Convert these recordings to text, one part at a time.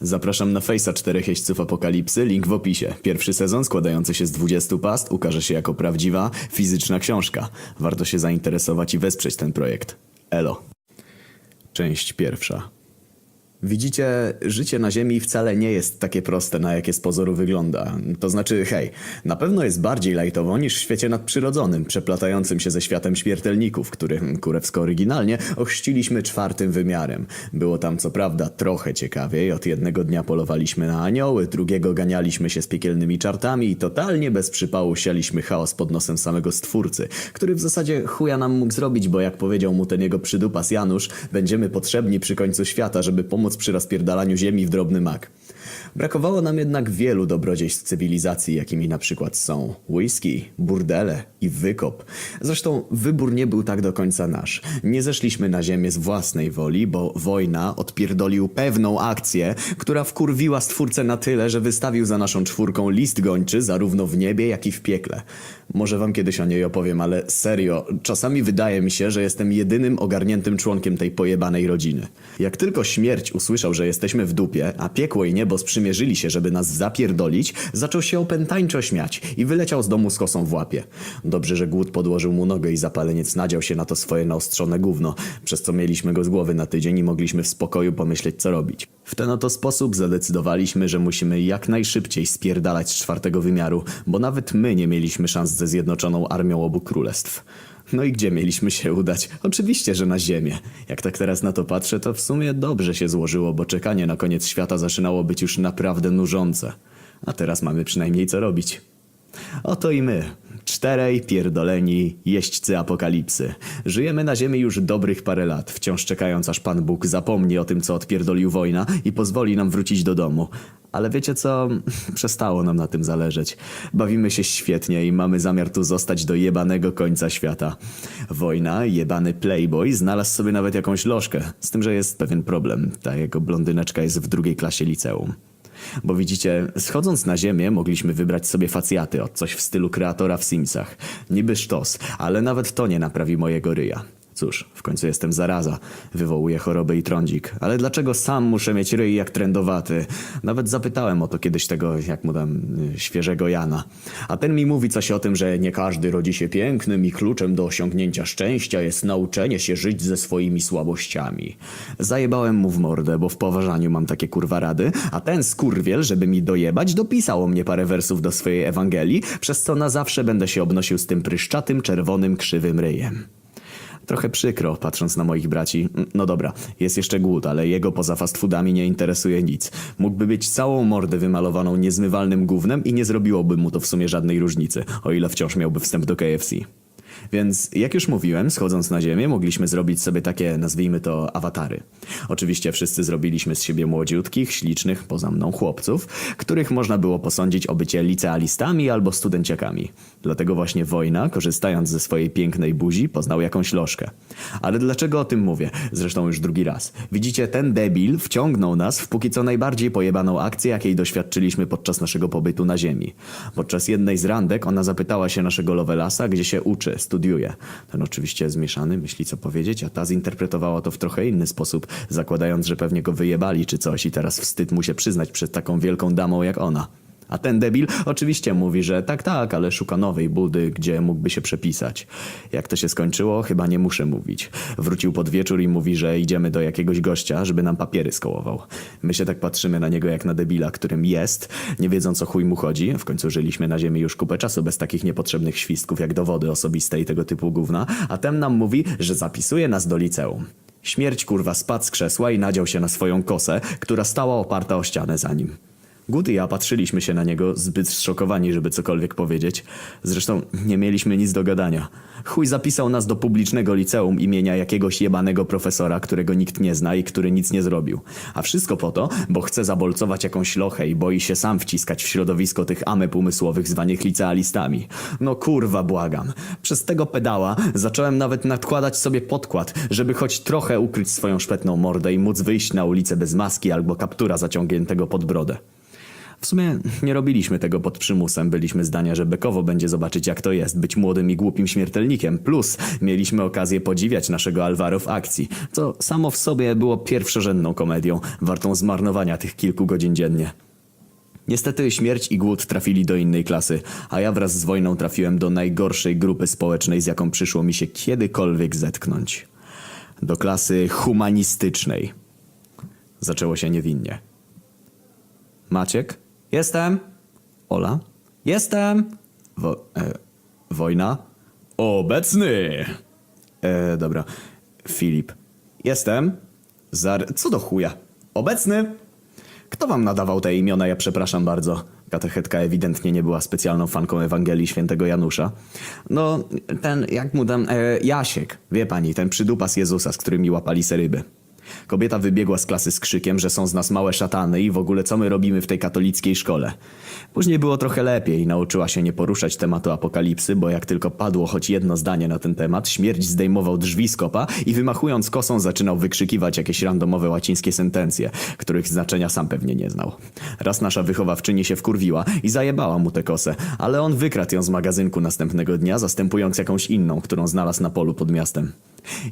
Zapraszam na Face'a czterech jeźdźców apokalipsy, link w opisie. Pierwszy sezon składający się z 20 past ukaże się jako prawdziwa, fizyczna książka. Warto się zainteresować i wesprzeć ten projekt. Elo. Część pierwsza. Widzicie, życie na Ziemi wcale nie jest takie proste, na jakie z pozoru wygląda. To znaczy, hej, na pewno jest bardziej lajtowo niż w świecie nadprzyrodzonym, przeplatającym się ze światem śmiertelników, który, kurewsko oryginalnie, ochrzciliśmy czwartym wymiarem. Było tam co prawda trochę ciekawiej, od jednego dnia polowaliśmy na anioły, drugiego ganialiśmy się z piekielnymi czartami i totalnie bez przypału sialiśmy chaos pod nosem samego Stwórcy, który w zasadzie chuja nam mógł zrobić, bo jak powiedział mu ten jego przydupas Janusz, będziemy potrzebni przy końcu świata, żeby pomóc przy rozpierdalaniu ziemi w drobny mak. Brakowało nam jednak wielu dobrodziejstw cywilizacji, jakimi na przykład są whisky, burdele i wykop. Zresztą wybór nie był tak do końca nasz. Nie zeszliśmy na ziemię z własnej woli, bo wojna odpierdolił pewną akcję, która wkurwiła stwórcę na tyle, że wystawił za naszą czwórką list gończy zarówno w niebie, jak i w piekle. Może wam kiedyś o niej opowiem, ale serio, czasami wydaje mi się, że jestem jedynym ogarniętym członkiem tej pojebanej rodziny. Jak tylko śmierć usłyszał, że jesteśmy w dupie, a piekło i niebo sprzymierzyli się, żeby nas zapierdolić, zaczął się opętańczo śmiać i wyleciał z domu z kosą w łapie. Dobrze, że głód podłożył mu nogę i zapaleniec nadział się na to swoje naostrzone gówno, przez co mieliśmy go z głowy na tydzień i mogliśmy w spokoju pomyśleć, co robić. W ten oto sposób zadecydowaliśmy, że musimy jak najszybciej spierdalać z czwartego wymiaru, bo nawet my nie mieliśmy szans ze zjednoczoną armią obu królestw. No i gdzie mieliśmy się udać? Oczywiście, że na Ziemię. Jak tak teraz na to patrzę, to w sumie dobrze się złożyło, bo czekanie na koniec świata zaczynało być już naprawdę nużące. A teraz mamy przynajmniej co robić. Oto i my, czterej pierdoleni jeźdźcy apokalipsy. Żyjemy na ziemi już dobrych parę lat, wciąż czekając aż Pan Bóg zapomni o tym, co odpierdolił wojna i pozwoli nam wrócić do domu. Ale wiecie co? Przestało nam na tym zależeć. Bawimy się świetnie i mamy zamiar tu zostać do jebanego końca świata. Wojna, jebany playboy, znalazł sobie nawet jakąś lożkę. Z tym, że jest pewien problem. Ta jego blondyneczka jest w drugiej klasie liceum. Bo widzicie, schodząc na ziemię mogliśmy wybrać sobie facjaty od coś w stylu kreatora w Simsach. Niby sztos, ale nawet to nie naprawi mojego ryja. Cóż, w końcu jestem zaraza. Wywołuję chorobę i trądzik. Ale dlaczego sam muszę mieć ryj jak trendowaty? Nawet zapytałem o to kiedyś tego, jak mu tam, y, świeżego Jana. A ten mi mówi coś o tym, że nie każdy rodzi się pięknym i kluczem do osiągnięcia szczęścia jest nauczenie się żyć ze swoimi słabościami. Zajebałem mu w mordę, bo w poważaniu mam takie kurwa rady, a ten skurwiel, żeby mi dojebać, dopisał o mnie parę wersów do swojej Ewangelii, przez co na zawsze będę się obnosił z tym pryszczatym, czerwonym, krzywym ryjem. Trochę przykro, patrząc na moich braci. No dobra, jest jeszcze głód, ale jego poza fast foodami nie interesuje nic. Mógłby być całą mordę wymalowaną niezmywalnym gównem i nie zrobiłoby mu to w sumie żadnej różnicy, o ile wciąż miałby wstęp do KFC. Więc, jak już mówiłem, schodząc na ziemię, mogliśmy zrobić sobie takie, nazwijmy to, awatary. Oczywiście wszyscy zrobiliśmy z siebie młodziutkich, ślicznych, poza mną chłopców, których można było posądzić o bycie licealistami albo studenciakami. Dlatego właśnie wojna, korzystając ze swojej pięknej buzi, poznał jakąś lożkę. Ale dlaczego o tym mówię? Zresztą już drugi raz. Widzicie, ten debil wciągnął nas w póki co najbardziej pojebaną akcję, jakiej doświadczyliśmy podczas naszego pobytu na ziemi. Podczas jednej z randek ona zapytała się naszego Lovelasa, gdzie się uczy, studiuje. Ten oczywiście zmieszany, myśli co powiedzieć, a ta zinterpretowała to w trochę inny sposób, zakładając, że pewnie go wyjebali czy coś i teraz wstyd mu się przyznać przed taką wielką damą jak ona. A ten debil oczywiście mówi, że tak, tak, ale szuka nowej budy, gdzie mógłby się przepisać. Jak to się skończyło, chyba nie muszę mówić. Wrócił pod wieczór i mówi, że idziemy do jakiegoś gościa, żeby nam papiery skołował. My się tak patrzymy na niego jak na debila, którym jest, nie wiedząc o chuj mu chodzi. W końcu żyliśmy na ziemi już kupę czasu bez takich niepotrzebnych świstków jak dowody osobiste i tego typu gówna, a ten nam mówi, że zapisuje nas do liceum. Śmierć kurwa spadł z krzesła i nadział się na swoją kosę, która stała oparta o ścianę za nim. Good i ja patrzyliśmy się na niego zbyt zszokowani, żeby cokolwiek powiedzieć. Zresztą nie mieliśmy nic do gadania. Chuj zapisał nas do publicznego liceum imienia jakiegoś jebanego profesora, którego nikt nie zna i który nic nie zrobił. A wszystko po to, bo chce zabolcować jakąś lochę i boi się sam wciskać w środowisko tych ameb umysłowych zwanych licealistami. No kurwa, błagam. Przez tego pedała zacząłem nawet nadkładać sobie podkład, żeby choć trochę ukryć swoją szpetną mordę i móc wyjść na ulicę bez maski albo kaptura zaciągniętego pod brodę. W sumie nie robiliśmy tego pod przymusem, byliśmy zdania, że bekowo będzie zobaczyć jak to jest być młodym i głupim śmiertelnikiem, plus mieliśmy okazję podziwiać naszego Alvaro w akcji, co samo w sobie było pierwszorzędną komedią, wartą zmarnowania tych kilku godzin dziennie. Niestety śmierć i głód trafili do innej klasy, a ja wraz z wojną trafiłem do najgorszej grupy społecznej, z jaką przyszło mi się kiedykolwiek zetknąć. Do klasy humanistycznej. Zaczęło się niewinnie. Maciek? Jestem. Ola? Jestem. Wo e, wojna? Obecny. E, dobra. Filip. Jestem. Zar... Co do chuja? Obecny. Kto wam nadawał te imiona? Ja przepraszam bardzo. Katechetka ewidentnie nie była specjalną fanką Ewangelii Świętego Janusza. No, ten, jak mu tam, e, Jasiek, wie pani, ten przydupas Jezusa, z którymi łapali se ryby. Kobieta wybiegła z klasy z krzykiem, że są z nas małe szatany i w ogóle co my robimy w tej katolickiej szkole. Później było trochę lepiej, nauczyła się nie poruszać tematu apokalipsy, bo jak tylko padło choć jedno zdanie na ten temat, śmierć zdejmował drzwi z kopa i wymachując kosą zaczynał wykrzykiwać jakieś randomowe łacińskie sentencje, których znaczenia sam pewnie nie znał. Raz nasza wychowawczyni się wkurwiła i zajebała mu tę kosę, ale on wykradł ją z magazynku następnego dnia, zastępując jakąś inną, którą znalazł na polu pod miastem.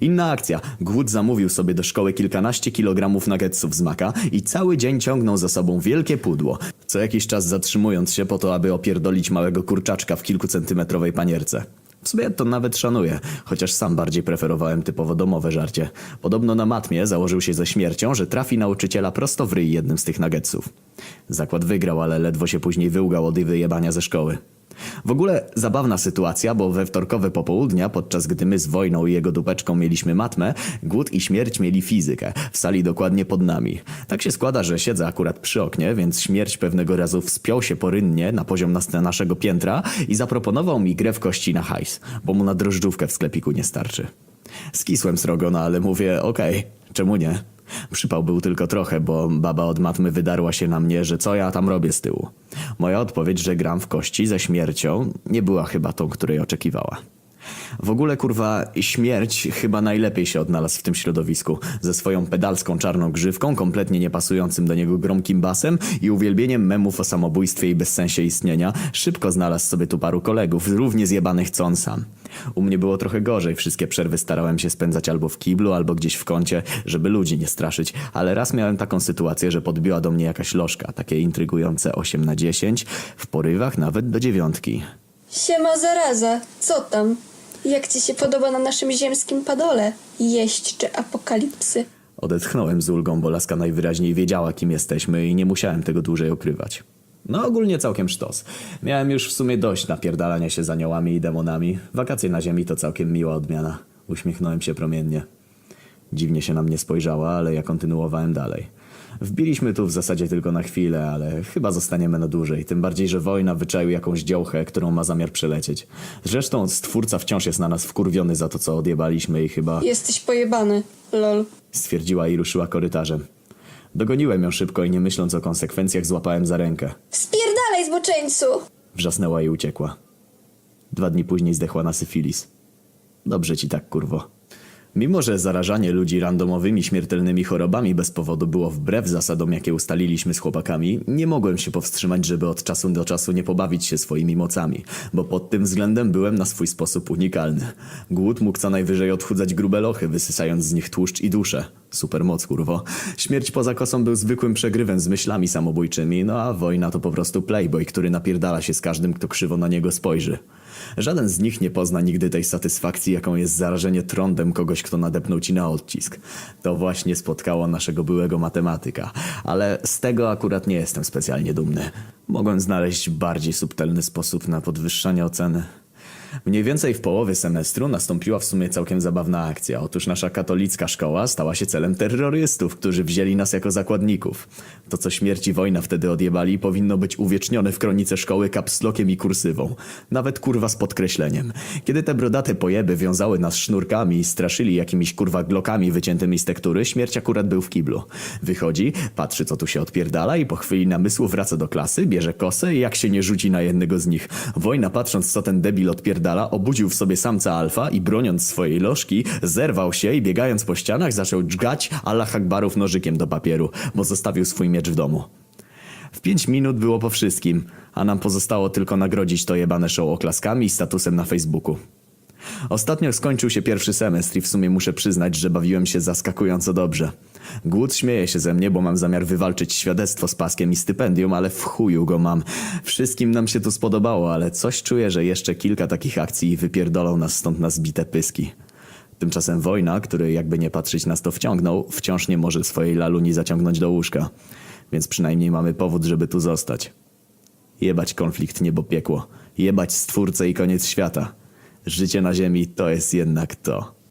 Inna akcja. Głód zamówił sobie do szkoły kilkanaście kilogramów nuggetsów z maka i cały dzień ciągnął za sobą wielkie pudło, co jakiś czas zatrzymując się po to, aby opierdolić małego kurczaczka w kilkucentymetrowej panierce. W sumie to nawet szanuję, chociaż sam bardziej preferowałem typowo domowe żarcie. Podobno na matmie założył się ze śmiercią, że trafi nauczyciela prosto w ryj jednym z tych nuggetsów. Zakład wygrał, ale ledwo się później wyłgał od wyjebania ze szkoły. W ogóle zabawna sytuacja, bo we wtorkowe popołudnia, podczas gdy my z wojną i jego dupeczką mieliśmy matmę, głód i śmierć mieli fizykę, w sali dokładnie pod nami. Tak się składa, że siedzę akurat przy oknie, więc śmierć pewnego razu wspiął się porynnie na poziom nas naszego piętra i zaproponował mi grę w kości na hajs, bo mu na drożdżówkę w sklepiku nie starczy. Skisłem srogo, no ale mówię, okej, czemu nie? Przypał był tylko trochę, bo baba od matmy wydarła się na mnie, że co ja tam robię z tyłu. Moja odpowiedź, że gram w kości ze śmiercią, nie była chyba tą, której oczekiwała. W ogóle kurwa, śmierć chyba najlepiej się odnalazł w tym środowisku. Ze swoją pedalską czarną grzywką, kompletnie niepasującym do niego gromkim basem i uwielbieniem memów o samobójstwie i bezsensie istnienia, szybko znalazł sobie tu paru kolegów, równie zjebanych co on sam. U mnie było trochę gorzej, wszystkie przerwy starałem się spędzać albo w kiblu, albo gdzieś w kącie, żeby ludzi nie straszyć, ale raz miałem taką sytuację, że podbiła do mnie jakaś lożka, takie intrygujące 8 na 10, w porywach nawet do dziewiątki. Siema zaraza, co tam? Jak ci się podoba na naszym ziemskim padole? Jeźdźcze apokalipsy. Odetchnąłem z ulgą, bo laska najwyraźniej wiedziała, kim jesteśmy i nie musiałem tego dłużej ukrywać. No ogólnie całkiem sztos. Miałem już w sumie dość napierdalania się z aniołami i demonami. Wakacje na ziemi to całkiem miła odmiana. Uśmiechnąłem się promiennie. Dziwnie się na mnie spojrzała, ale ja kontynuowałem dalej. Wbiliśmy tu w zasadzie tylko na chwilę, ale chyba zostaniemy na dłużej. Tym bardziej, że wojna wyczaił jakąś działchę, którą ma zamiar przelecieć. Zresztą stwórca wciąż jest na nas wkurwiony za to, co odjebaliśmy i chyba... Jesteś pojebany, lol. Stwierdziła i ruszyła korytarzem. Dogoniłem ją szybko i nie myśląc o konsekwencjach złapałem za rękę. Spierdalaj, zboczeńcu! Wrzasnęła i uciekła. Dwa dni później zdechła na syfilis. Dobrze ci tak, kurwo. Mimo, że zarażanie ludzi randomowymi śmiertelnymi chorobami bez powodu było wbrew zasadom, jakie ustaliliśmy z chłopakami, nie mogłem się powstrzymać, żeby od czasu do czasu nie pobawić się swoimi mocami, bo pod tym względem byłem na swój sposób unikalny. Głód mógł co najwyżej odchudzać grube lochy, wysysając z nich tłuszcz i duszę. Super moc, kurwo. Śmierć poza kosą był zwykłym przegrywem z myślami samobójczymi, no a wojna to po prostu playboy, który napierdala się z każdym, kto krzywo na niego spojrzy. Żaden z nich nie pozna nigdy tej satysfakcji, jaką jest zarażenie trądem kogoś, kto nadepnął ci na odcisk. To właśnie spotkało naszego byłego matematyka, ale z tego akurat nie jestem specjalnie dumny. Mogłem znaleźć bardziej subtelny sposób na podwyższanie oceny. Mniej więcej w połowie semestru nastąpiła w sumie całkiem zabawna akcja. Otóż nasza katolicka szkoła stała się celem terrorystów, którzy wzięli nas jako zakładników. To, co śmierci wojna wtedy odjebali, powinno być uwiecznione w kronice szkoły kapslokiem i kursywą. Nawet kurwa z podkreśleniem. Kiedy te brodate pojeby wiązały nas sznurkami i straszyli jakimiś kurwa glokami wyciętymi z tektury, śmierć akurat był w kiblu. Wychodzi, patrzy co tu się odpierdala i po chwili namysłu wraca do klasy, bierze kosę i jak się nie rzuci na jednego z nich. Wojna patrząc co ten debil odpierdala, obudził w sobie samca alfa i broniąc swojej lożki, zerwał się i biegając po ścianach zaczął dżgać Allah Akbarów nożykiem do papieru, bo zostawił swój miecz w domu. W pięć minut było po wszystkim, a nam pozostało tylko nagrodzić to jebane show oklaskami i statusem na Facebooku. Ostatnio skończył się pierwszy semestr i w sumie muszę przyznać, że bawiłem się zaskakująco dobrze. Głód śmieje się ze mnie, bo mam zamiar wywalczyć świadectwo z paskiem i stypendium, ale w chuju go mam. Wszystkim nam się to spodobało, ale coś czuję, że jeszcze kilka takich akcji wypierdolą nas stąd na zbite pyski. Tymczasem wojna, który jakby nie patrzeć nas to wciągnął, wciąż nie może swojej laluni zaciągnąć do łóżka. Więc przynajmniej mamy powód, żeby tu zostać. Jebać konflikt niebo piekło. Jebać stwórcę i koniec świata. Życie na ziemi to jest jednak to.